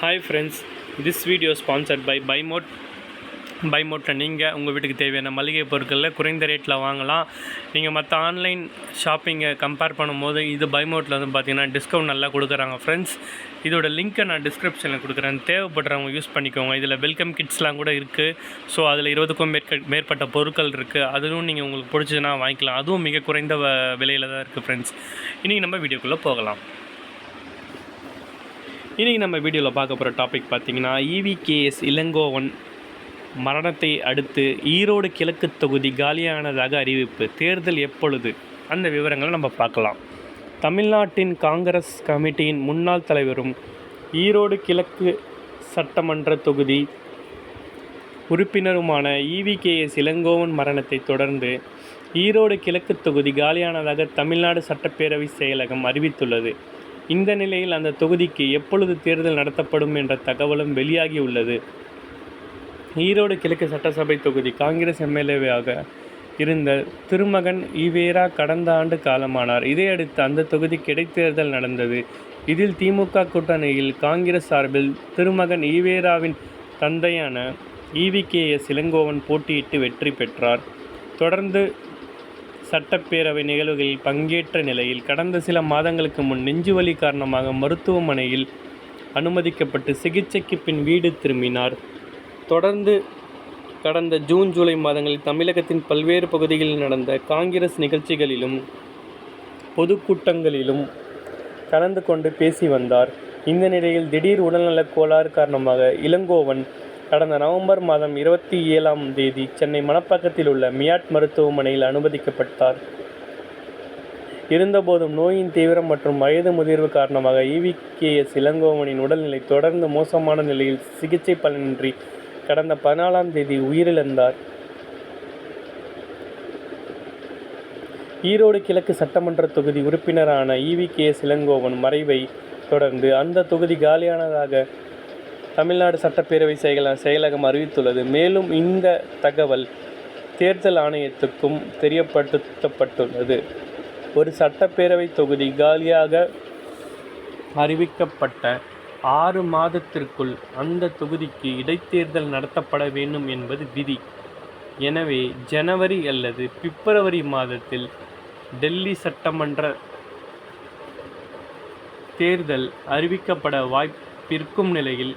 Hi friends this video sponsored by பைமோட் பைமோட்டில் நீங்கள் உங்கள் வீட்டுக்கு தேவையான மளிகை பொருட்களில் குறைந்த ரேட்டில் வாங்கலாம். நீங்கள் மற்ற ஆன்லைன் ஷாப்பிங்கை கம்பேர் பண்ணும்போது இது பைமோட்டில் வந்து பார்த்தீங்கன்னா டிஸ்கவுண்ட் நல்லா கொடுக்குறாங்க ஃப்ரெண்ட்ஸ் இதோட லிங்க்கை நான் டிஸ்கிரிப்ஷனில் கொடுக்குறேன். தேவைப்படுறவங்க யூஸ் பண்ணிக்கோங்க. இதில் வெல்கம் கிட்ஸ்லாம் கூட இருக்குது ஸோ அதில் இருபதுக்கும் மேற்க மேற்பட்ட பொருட்கள் இருக்குது அதுவும் நீங்கள் உங்களுக்கு பிடிச்சதுன்னா வாங்கிக்கலாம். அதுவும் மிக குறைந்த விலையில் தான் இருக்குது ஃப்ரெண்ட்ஸ் இன்றைக்கி நம்ம வீடியோக்குள்ளே போகலாம். இன்றைக்கி நம்ம வீடியோவில் பார்க்க போகிற டாபிக் பார்த்தீங்கன்னா இவிகேஎஸ் இளங்கோவன் மரணத்தை அடுத்து ஈரோடு கிழக்கு தொகுதி காலியானதாக அறிவிப்பு. தேர்தல் எப்பொழுது? அந்த விவரங்களை நம்ம பார்க்கலாம். தமிழ்நாட்டின் காங்கிரஸ் கமிட்டியின் முன்னாள் தலைவரும் ஈரோடு கிழக்கு சட்டமன்ற தொகுதி உறுப்பினருமான இவிகேஎஸ் இளங்கோவன் மரணத்தை தொடர்ந்து ஈரோடு கிழக்கு தொகுதி காலியானதாக தமிழ்நாடு சட்டப்பேரவை செயலகம் அறிவித்துள்ளது. இந்த நிலையில் அந்த தொகுதிக்கு எப்பொழுது தேர்தல் நடத்தப்படும் என்ற தகவலும் வெளியாகியுள்ளது. ஈரோடு கிழக்கு சட்டசபை தொகுதி காங்கிரஸ் எம்எல்ஏவாக இருந்த திருமகன் ஈவேரா கடந்த ஆண்டு காலமானார். இதையடுத்து அந்த தொகுதிக்கு இடைத்தேர்தல் நடந்தது. இதில் திமுக கூட்டணியில் காங்கிரஸ் சார்பில் திருமகன் ஈவேராவின் தந்தையான இவிகேஎஸ் இளங்கோவன் போட்டியிட்டு வெற்றி பெற்றார். தொடர்ந்து சட்டப்பேரவை நிகழ்வுகளில் பங்கேற்ற நிலையில் கடந்த சில மாதங்களுக்கு முன் நெஞ்சுவலி காரணமாக மருத்துவமனையில் அனுமதிக்கப்பட்டு சிகிச்சைக்கு பின் வீடு திரும்பினார். தொடர்ந்து கடந்த ஜூன் ஜூலை மாதங்களில் தமிழகத்தின் பல்வேறு பகுதிகளில் நடந்த காங்கிரஸ் நிகழ்ச்சிகளிலும் பொதுக்கூட்டங்களிலும் கலந்து கொண்டு பேசி வந்தார். இந்த நிலையில் திடீர் உடல்நலக் கோளாறு காரணமாக இளங்கோவன் கடந்த நவம்பர் மாதம் இருபத்தி ஏழாம் தேதி சென்னை மணப்பாக்கத்தில் உள்ள மியாட் மருத்துவமனையில் அனுமதிக்கப்பட்டார். இருந்தபோதும் நோயின் தீவிரம் மற்றும் வயது முதிர்வு காரணமாக இவிகேஎஸ் இளங்கோவனின் உடல்நிலை தொடர்ந்து மோசமான நிலையில் சிகிச்சை பலனின்றி கடந்த பதினாலாம் தேதி உயிரிழந்தார். ஈரோடு கிழக்கு சட்டமன்ற தொகுதி உறுப்பினரான இவிகேஎஸ் இளங்கோவன் மறைவை தொடர்ந்து அந்த தொகுதி காலியானதாக தமிழ்நாடு சட்டப்பேரவை செயல செயலகம் அறிவித்துள்ளது. மேலும் இந்த தகவல் தேர்தல் ஆணையத்துக்கும் தெரியப்படுத்தப்பட்டுள்ளது. ஒரு சட்டப்பேரவை தொகுதி காலியாக அறிவிக்கப்பட்ட ஆறு மாதத்திற்குள் அந்த தொகுதிக்கு இடைத்தேர்தல் நடத்தப்பட வேண்டும் என்பது விதி. எனவே ஜனவரி அல்லது பிப்ரவரி மாதத்தில் டெல்லி சட்டமன்ற தேர்தல் அறிவிக்கப்பட வாய்ப்பிருக்கும் நிலையில்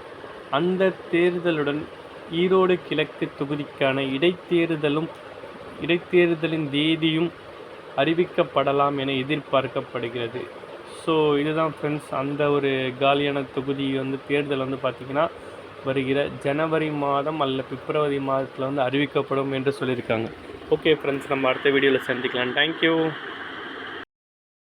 அந்த தேர்தலுடன் ஈரோடு கிழக்கு தொகுதிக்கான இடைத்தேர்தலும் இடைத்தேர்தலின் தேதியும் அறிவிக்கப்படலாம் என எதிர்பார்க்கப்படுகிறது. ஸோ இதுதான் ஃப்ரெண்ட்ஸ் அந்த ஒரு காலியான தொகுதி வந்து தேர்தல் வந்து பார்த்திங்கன்னா வருகிற ஜனவரி மாதம் அல்ல பிப்ரவரி மாதத்தில் வந்து அறிவிக்கப்படும் என்று சொல்லியிருக்காங்க. ஓகே ஃப்ரெண்ட்ஸ் நம்ம அடுத்த வீடியோவில் சந்திக்கலாம். தேங்க்யூ